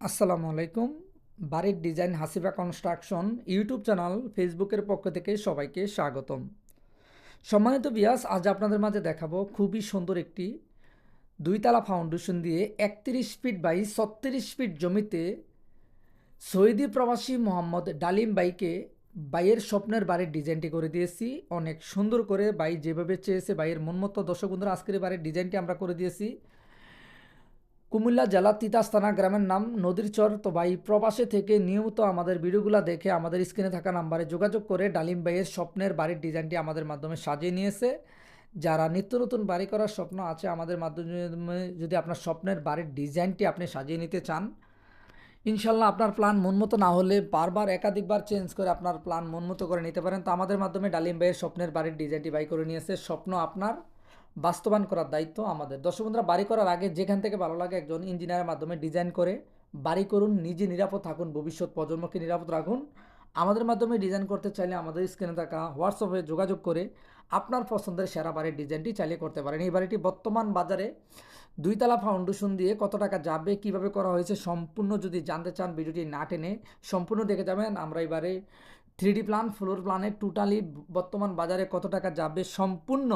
আসসালামু আলাইকুম। বাড়ির design Hasiba construction YouTube channel ফেসবুকের পক্ষ থেকে সবাইকে স্বাগতম। সম্মানিত বিয়াস আজ আপনাদের মাঝে দেখাবো খুবই সুন্দর একটি দুইতলা ফাউন্ডেশন দিয়ে একত্রিশ ফিট বাই ছত্রিশ ফিট জমিতে সৌদি প্রবাসী মোহাম্মদ ডালিম বাইকে বাইয়ের স্বপ্নের বাড়ির ডিজাইনটি করে দিয়েছি। অনেক সুন্দর করে বাই যেভাবে চেয়েছে বাইয়ের মন মতো দর্শক বন্ধুরা, আজকের বাড়ির ডিজাইনটি আমরা করে দিয়েছি। কুমিল্লা জেলা তিতাস্তানা গ্রামের নাম নদীর চর তো ভাই, প্রবাসে থেকে নিয়মিত আমাদের ভিডিওগুলো দেখে আমাদের স্ক্রিনে থাকা নাম্বারে যোগাযোগ করে ডালিম ভাইয়ের স্বপ্নের বাড়ির ডিজাইনটি আমাদের মাধ্যমে সাজিয়ে নিয়েছে। যারা নিত্য নতুন বাড়ি করার স্বপ্ন আছে, আমাদের মাধ্যমে যদি আপনার স্বপ্নের বাড়ির ডিজাইনটি আপনি সাজিয়ে নিতে চান, ইনশাল্লাহ আপনার প্ল্যান মনমতো না হলে বারবার একাধিকবার চেঞ্জ করে আপনার প্ল্যান মনমতো করে নিতে পারেন। তো আমাদের মাধ্যমে ডালিম ভাইয়ের স্বপ্নের বাড়ির ডিজাইনটি বাই করে নিয়েছে। স্বপ্ন আপনার বাস্তবায়ন করার দায়িত্ব আমাদের। দর্শক বন্ধুরা, বাড়ি করার আগে যেখান থেকে ভালো লাগে একজন ইঞ্জিনিয়ারের মাধ্যমে ডিজাইন করে বাড়ি করুন, নিজে নিরাপদ থাকুন, ভবিষ্যৎ প্রজন্মকে নিরাপদ রাখুন। আমাদের মাধ্যমে ডিজাইন করতে চাইলে আমাদের স্ক্রিনে থাকা হোয়াটসঅ্যাপে যোগাযোগ করে আপনার পছন্দের সেরা বাড়ির ডিজাইনটি চালিয়ে করতে পারেন। এই বাড়িটি বর্তমান বাজারে দুইতলা ফাউন্ডেশন দিয়ে কত টাকা যাবে, কীভাবে করা হয়েছে, সম্পূর্ণ যদি জানতে চান, ভিডিওটি না টেনে সম্পূর্ণ দেখে যাবেন। আমরা এবারে থ্রি প্ল্যান, ফ্লোর প্ল্যানে টোটালি বর্তমান বাজারে কত টাকা যাবে, সম্পূর্ণ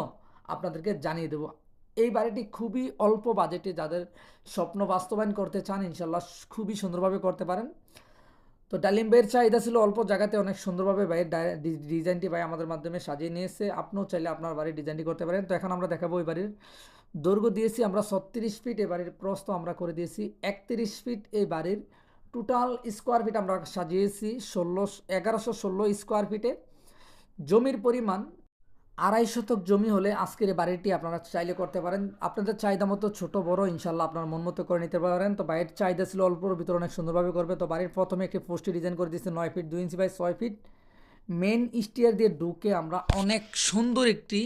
আপনাদেরকে জানিয়ে দেবো। এই বাড়িটি খুবই অল্প বাজেটে যাদের স্বপ্ন বাস্তবায়ন করতে চান, ইনশাল্লাহ খুবই সুন্দরভাবে করতে পারেন। তো ডালিম ভাইয়ের চাহিদা ছিল অল্প জায়গাতে অনেক সুন্দরভাবে ভাইয়ের ডিজাইনটি ভাই আমাদের মাধ্যমে সাজিয়ে নিয়েছে। আপনিও চাইলে আপনার বাড়ির ডিজাইনটি করতে পারেন। তো এখন আমরা দেখাবো এই বাড়ির দৈর্ঘ্য দিয়েছি আমরা ছত্রিশ ফিট, এই বাড়ির প্রস্ত আমরা করে দিয়েছি একত্রিশ ফিট। এই বাড়ির টোটাল স্কোয়ার ফিট আমরা সাজিয়েছি ষোলো এগারোশো ষোলো স্কোয়ার ফিটে। জমির পরিমাণ আড়াই শতক জমি হলে আজকের এই বাড়িটি আপনারা চাইলে করতে পারেন। আপনাদের চাহিদা মতো ছোট, বড় ইনশাল্লাহ আপনার মন মতো করে নিতে পারেন। তো বাড়ির চাহিদা ছিল অল্পর ভিতরে অনেক সুন্দরভাবে করবে। তো বাড়ির প্রথমে একটি পোস্টটি ডিজাইন করে দিয়েছে নয় ফিট, দুই ইঞ্চি বাই ছয় ফিট। মেন স্টিয়ার দিয়ে ঢুকে আমরা অনেক সুন্দর একটি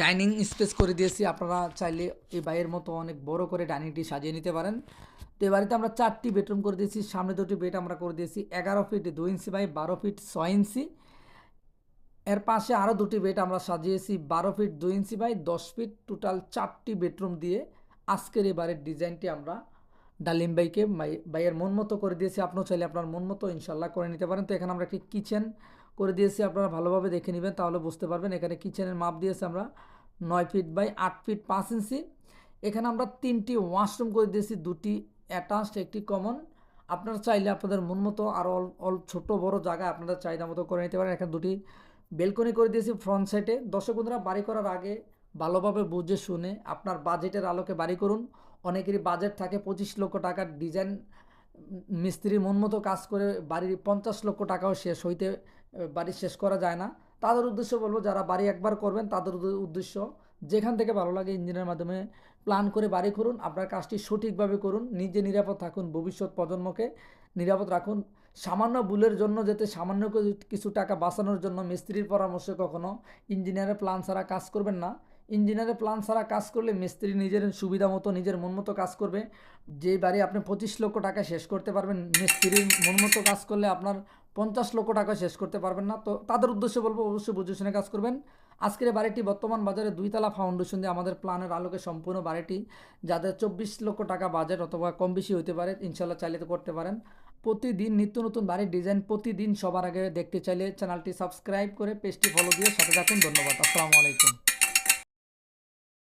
ডাইনিং স্পেস করে দিয়েছি। আপনারা চাইলে এই বাইয়ের মতো অনেক বড় করে ডাইনিংটি সাজিয়ে নিতে পারেন। তো এই বাড়িতে আমরা চারটি বেডরুম করে দিয়েছি। সামনে দুটি বেড আমরা করে দিয়েছি। এগারো ফিট, দুই ইঞ্চি বাই বারো ফিট, ছয় ইঞ্চি। এর পাশে আরও দুটি বেড আমরা সাজিয়েছি, বারো ফিট দুই ইঞ্চি বাই দশ ফিট টোটাল চারটি বেডরুম দিয়ে। আজকের এই বাড়ির ডিজাইনটি আমরা ডালিম বাইকে বাইয়ের মন মতো করে দিয়েছি। আপনিও চাইলে আপনার মন মতো ইনশাল্লাহ করে নিতে পারেন। তো এখানে আমরা একটি কিচেন করে দিয়েছি। আপনারা ভালোভাবে দেখে নেবেন, তাহলে বুঝতে পারবেন। এখানে কিচেনের মাপ দিয়েছি আমরা নয় ফিট বাই আট ফিট পাঁচ ইঞ্চি। এখানে আমরা তিনটি ওয়াশরুম করে দিয়েছি, দুটি অ্যাটাচড একটি কমন আপনারা চাইলে আপনাদের মন মতো আরও অল ছোটো বড় জায়গা আপনাদের চাহিদা মতো করে নিতে পারেন। এখানে দুটি বেলকনি করে দিয়েছি ফ্রন্ট সাইডে দর্শক বন্ধুরা, বাড়ি করার আগে ভালোভাবে বুঝে শুনে আপনার বাজেটের আলোকে বাড়ি করুন। অনেকেরই বাজেট থাকে পঁচিশ লক্ষ টাকার ডিজাইন মিস্ত্রির মন মতো কাজ করে বাড়ির পঞ্চাশ লক্ষ টাকাও শেষ হইতে, বাড়ি শেষ করা যায় না। তাদের উদ্দেশ্য বলব, যারা বাড়ি একবার করবেন, তাদের উদ্দেশ্য যেখান থেকে ভালো লাগে ইঞ্জিনের মাধ্যমে প্ল্যান করে বাড়ি করুন। আপনার কাজটি সঠিকভাবে করুন। নিজে নিরাপদ থাকুন ভবিষ্যৎ প্রজন্মকে। নিরাপদ রাখুন। সামান্য ভুলের জন্য যাতে সামান্য কিছু টাকা বাঁচানোর জন্য মিস্ত্রির পরামর্শে কখনো ইঞ্জিনিয়ারের প্ল্যান ছাড়া কাজ করবেন না। ইঞ্জিনিয়ারের প্ল্যান ছাড়া কাজ করলে মিস্ত্রি নিজের সুবিধা মতো, নিজের মন মতো কাজ করবে। যে বাড়ি আপনি পঁচিশ লক্ষ টাকা শেষ করতে পারবেন, মিস্ত্রির মন মতো কাজ করলে আপনার পঞ্চাশ লক্ষ টাকা শেষ করতে পারবেন না। তো তাদের উদ্দেশ্যে বলব, অবশ্যই বুঝে শুনে কাজ করবেন। আজকের বাড়িটি বর্তমান বাজারে দুইতলা ফাউন্ডেশন দিয়ে আমাদের প্ল্যানের আলোকে সম্পূর্ণ বাড়িটি। যাদের চব্বিশ লক্ষ টাকা বাজেট অথবা কম বেশি হতে পারে ইনশাল্লাহ চালিত করতে পারেন। প্রতিদিন নিত্য নতুন বাড়ির ডিজাইন প্রতিদিন সবার আগে দেখতে চাইলে চ্যানেলটি সাবস্ক্রাইব করে পেজটি ফলো দিয়ে সাথে থাকুন। ধন্যবাদ। আসসালামু আলাইকুম।